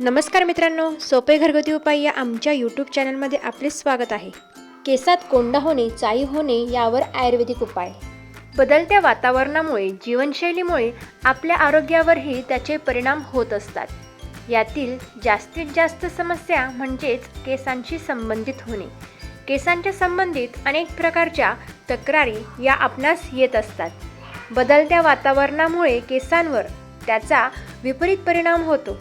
नमस्कार मित्रांनो सोपे घरगुती उपाय या आमच्या यूट्यूब चॅनलमध्ये आपले स्वागत आहे. केसात कोंडा होणे चाई होणे यावर आयुर्वेदिक उपाय. बदलत्या वातावरणामुळे जीवनशैलीमुळे आपल्या आरोग्यावरही त्याचे परिणाम होत असतात. यातील जास्तीत जास्त समस्या म्हणजेच केसांशी संबंधित होणे. केसांच्या संबंधित अनेक प्रकारच्या तक्रारी या आपणास येत असतात. बदलत्या वातावरणामुळे केसांवर त्याचा विपरीत परिणाम होतो.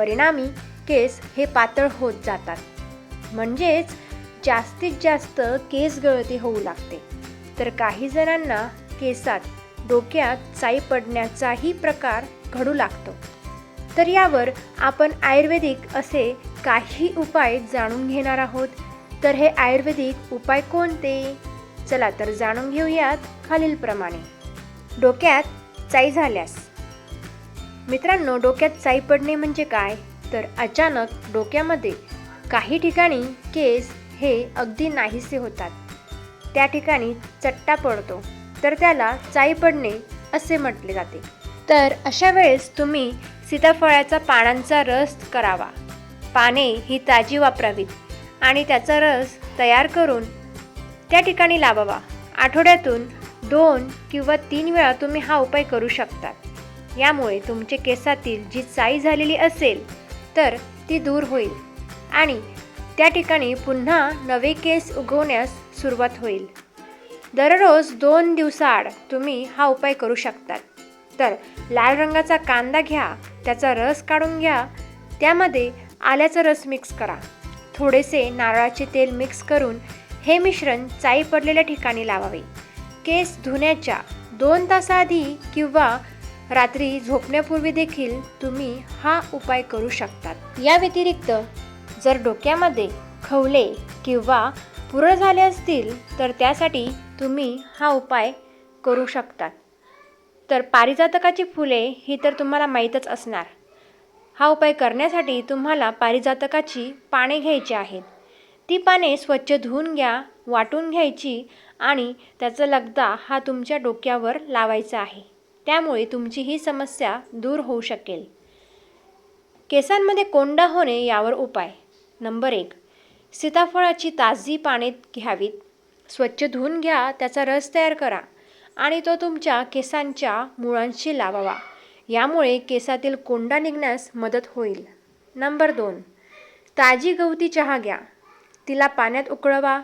परिणामी केस हे पातळ होत जातात. म्हणजेच जास्तीत जास्त केस गळती होऊ लागते. तर काही जणांना केसात डोक्यात चाई पडण्याचाही प्रकार घडू लागतो. तर यावर आपण आयुर्वेदिक असे काही उपाय जाणून घेणार आहोत. तर हे आयुर्वेदिक उपाय कोणते? चला तर जाणून घेऊयात खालीलप्रमाणे. डोक्यात चाई झाल्यास मित्रांनो डोक्यात चाई पडणे म्हणजे काय? तर अचानक डोक्यामध्ये काही ठिकाणी केस हे अगदी नाहीसे होतात. त्या ठिकाणी चट्टा पडतो. तर त्याला चाई पडणे असे म्हटले जाते. तर अशा वेळेस तुम्ही सीताफळाचा पानांचा रस करावा. पाने ही ताजी वापरावीत आणि त्याचा रस तयार करून त्या ठिकाणी लावावा. आठवड्यातून दोन किंवा तीन वेळा तुम्ही हा उपाय करू शकतात यामुळे तुमचे केसातील जी चाई झालेली असेल तर ती दूर होईल. आणि त्या ठिकाणी पुन्हा नवे केस उगवण्यास सुरुवात होईल. दररोज दोन दिवसाआड तुम्ही हा उपाय करू शकतात. तर लाल रंगाचा कांदा घ्या त्याचा रस काढून घ्या त्यामध्ये आल्याचा रस मिक्स करा. थोडेसे नारळाचे तेल मिक्स करून हे मिश्रण चाई पडलेल्या ठिकाणी लावावे. केस धुण्याच्या दोन तासाआधी किंवा रात्री झोपण्यापूर्वी देखील तुम्ही हा उपाय करू शकतात. या व्यतिरिक्त जर डोक्यामध्ये खवले किंवा पुरळ झाले असतील तर त्यासाठी तुम्ही हा उपाय करू शकतात. तर पारिजातकाची फुले ही तर तुम्हाला माहीतच असणार. हा उपाय करण्यासाठी तुम्हाला पारिजातकाची पाने घ्यायची आहेत. ती पाने स्वच्छ धुवून घ्या वाटून घ्यायची आणि त्याचा लगदा हा तुमच्या डोक्यावर लावायचा आहे. त्यामुळे तुमची ही समस्या दूर होऊ शकेल. केसांमध्ये कोंडा होणे यावर उपाय. नंबर एक सीताफळाची ताजी पाने घ्यावीत. स्वच्छ धुवून घ्या त्याचा रस तयार करा आणि तो तुमच्या केसांच्या मुळांशी लावावा. यामुळे केसातील कोंडा निघण्यास मदत होईल. नंबर दोन ताजी गवती चहा घ्या. तिला पाण्यात उकळवा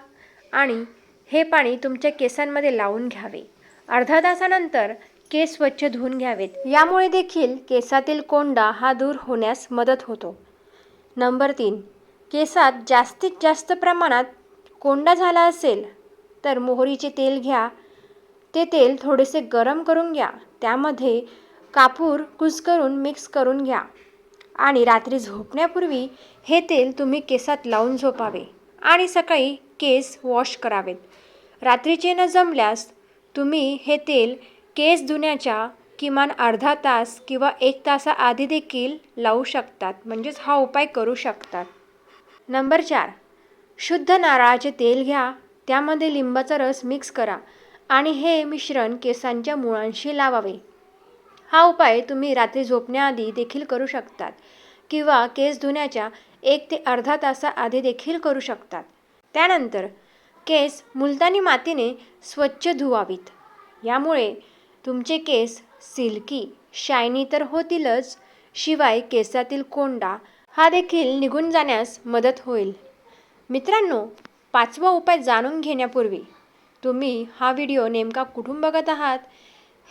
आणि हे पाणी तुमच्या केसांमध्ये लावून घ्यावे. अर्धा तासानंतर केस स्वच्छ धुवून घ्यावेत. यामुळे देखील केसातील कोंडा हा दूर होण्यास मदत होतो. नंबर तीन. केसात जास्तीत जास्त प्रमाणात कोंडा झाला असेल तर मोहरीचे तेल घ्या. ते तेल थोडेसे गरम करून घ्या. त्यामध्ये कापूर कुस्करून मिक्स करून घ्या. आणि रात्री झोपण्यापूर्वी हे तेल तुम्ही केसात लावून झोपावे. आणि सकाळी केस वॉश करावेत. रात्रीचे न जमल्यास तुम्ही हे तेल केस धुण्याच्या किमान अर्धा तास किंवा एक तासाआधी देखील लावू शकतात. म्हणजेच हा उपाय करू शकतात. नंबर चार. शुद्ध नारळाचे तेल घ्या. त्यामध्ये लिंबाचा रस मिक्स करा आणि हे मिश्रण केसांच्या मुळांशी लावावे. हा उपाय तुम्ही रात्री झोपण्याआधी देखील करू शकतात किंवा केस धुण्याच्या एक ते अर्धा तासाआधी देखील करू शकतात. त्यानंतर केस मुलतानी मातीने स्वच्छ धुवावीत. यामुळे तुमचे केस सिल्की शायनी तर होतीलच शिवाय केसातील कोंडा हा देखील निघून जाण्यास मदत होईल. मित्रांनो पाचवा उपाय जाणून घेण्यापूर्वी तुम्ही हा व्हिडिओ नेमका कुठून बघत आहात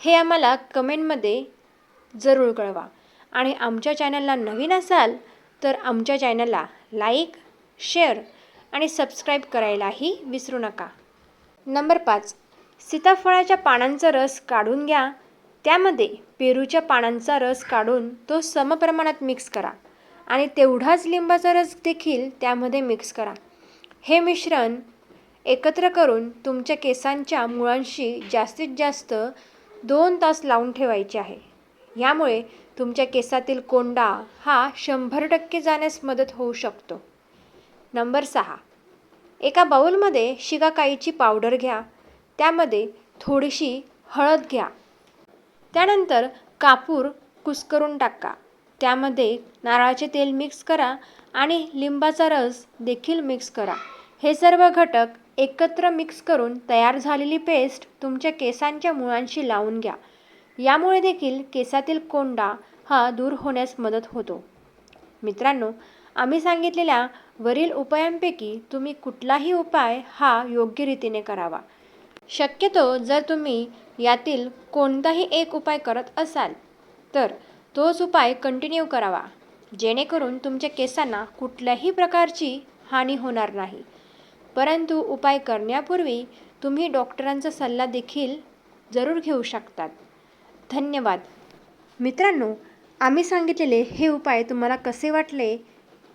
हे आम्हाला कमेंटमध्ये जरूर कळवा. आणि आमच्या चॅनलला नवीन असाल तर आमच्या चॅनलला लाईक शेअर आणि सबस्क्राईब करायलाही विसरू नका. नंबर पाच सीताफळाच्या पानांचा रस काढून घ्या. त्यामध्ये पेरूच्या पानांचा रस काढून तो समप्रमाणात मिक्स करा. आणि तेवढाच लिंबाचा रस देखील त्यामध्ये मिक्स करा. हे मिश्रण एकत्र करून तुमच्या केसांच्या मुळांशी जास्तीत जास्त दोन तास लावून ठेवायचे आहे. यामुळे तुमच्या केसातील कोंडा हा शंभर टक्के जाण्यास मदत होऊ शकतो. नंबर सहा. एका बाऊलमध्ये शिकाकाईची पावडर घ्या. त्यामध्ये थोडीशी हळद घ्या. त्यानंतर कापूर कुस्करून टाका. त्यामध्ये नारळाचे तेल मिक्स करा आणि लिंबाचा रस देखील मिक्स करा. हे सर्व घटक एकत्र मिक्स करून तयार झालेली पेस्ट तुमच्या केसांच्या मुळांशी लावून घ्या. यामुळे देखील केसातील कोंडा हा दूर होण्यास मदत होतो. मित्रांनो आम्ही सांगितलेल्या वरील उपायांपैकी तुम्ही कुठलाही उपाय हा योग्य रीतीने करावा. शक्यतो जर तुम्ही यातील कोणताही एक उपाय करत असाल तर तोच उपाय कंटिन्यू करावा. जेणेकरून तुमच्या केसांना कुठल्याही प्रकारची हानी होणार नाही. परंतु उपाय करण्यापूर्वी तुम्ही डॉक्टरांचा सल्ला देखील जरूर घेऊ शकतात. धन्यवाद. मित्रांनो आम्ही सांगितलेले हे उपाय तुम्हाला कसे वाटले?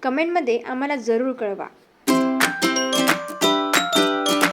कमेंटमध्ये आम्हाला जरूर कळवा.